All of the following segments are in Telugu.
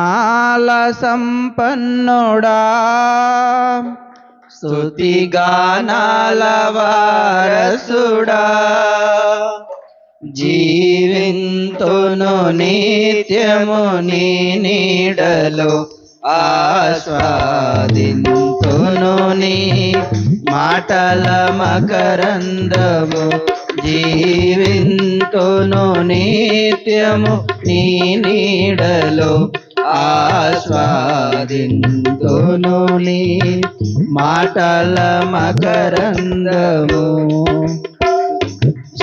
ఆల సంపన్నుడా. స్తుతిగానాల వారసుడా. జీవింతును నిత్యము నీ నీడలో ఆస్వాదింతును నీ మాటల మకరందము. జీవింతును నిత్యము నీ నీడలో ఆస్వాదింతును నీ మాటల మకరందము.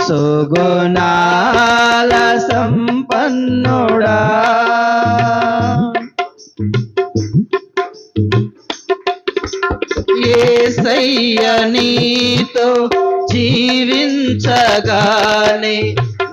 సుగుణాల సంపన్నుడా. ఏసయ్య నీతో జీవించగానే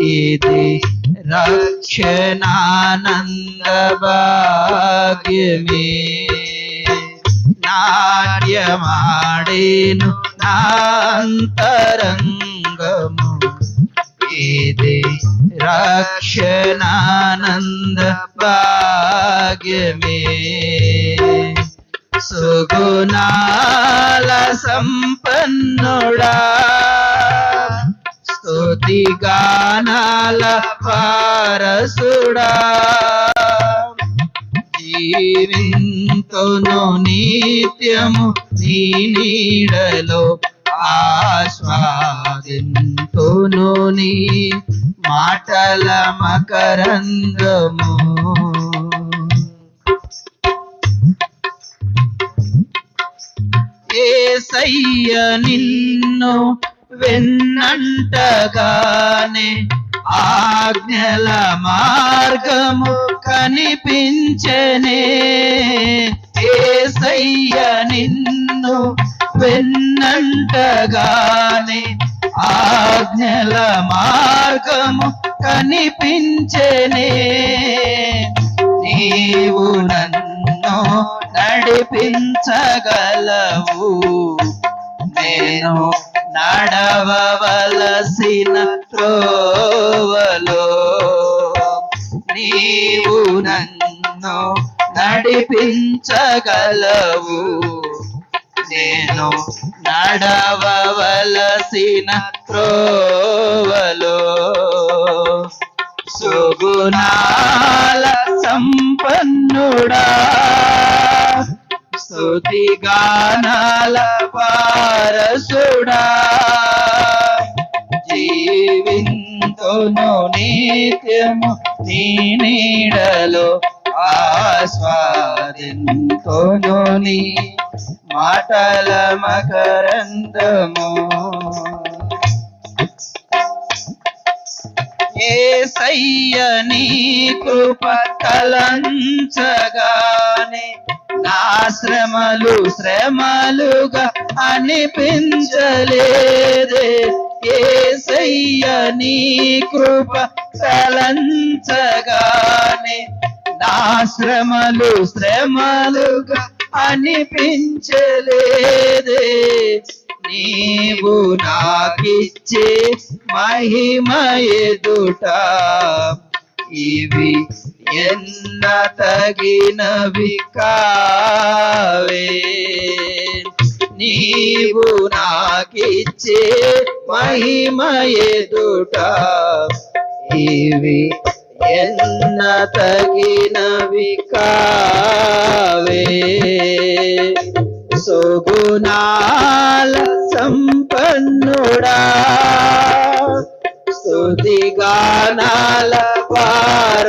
ఇది రక్షణానంద భాగ్యమే నాట్యమాడేను నాంతరంగము ఇది రక్షణానంద భాగ్యమే సుగుణాల సంపన్నుడా ఆది స్తుతిగానాల పారసుడా జీవింతును నిత్యము నీ నీడలో ఆస్వాదింతును నీ మాటల మకరంగము సయ్య నిన్ను వెన్నంటగానే ఆజ్ఞల మార్గము కనిపించనే. ఏసయ్య నిన్ను వెన్నంటగానే ఆజ్ఞల మార్గము కనిపించనే. నీవు నన్ను నడిపించగలవు. నేను నడవలసిన త్రోవలో. నీవు నన్ను నడిపించగలవు. నేను నడవలసిన త్రోవలో. సుగుణాల సంపన్నుడా. స్తుతి గానాల పారసుడా జీవింతును నిత్యము నీ నీడలో ఆస్వాదింతును నీ మాటల మకరందము. ఏసయ్య నీ కృప కలంచగానే నా శ్రమలు శ్రమలుగా అనిపించలేదే. ఏసయ్య నీ కృప చలంచగానే నా శ్రమలు శ్రమలుగా అనిపించలేదే. నీవు నాకిచ్చే మహిమ ఎదుట ఇవి ఎన్న తగినవి కావే. నీవు నాకిచ్చే మహిమ ఇవి ఎన్న తగినవి కావే. సుగుణాల సంపన్నుడా స్తుతిగానాల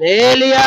రేలియా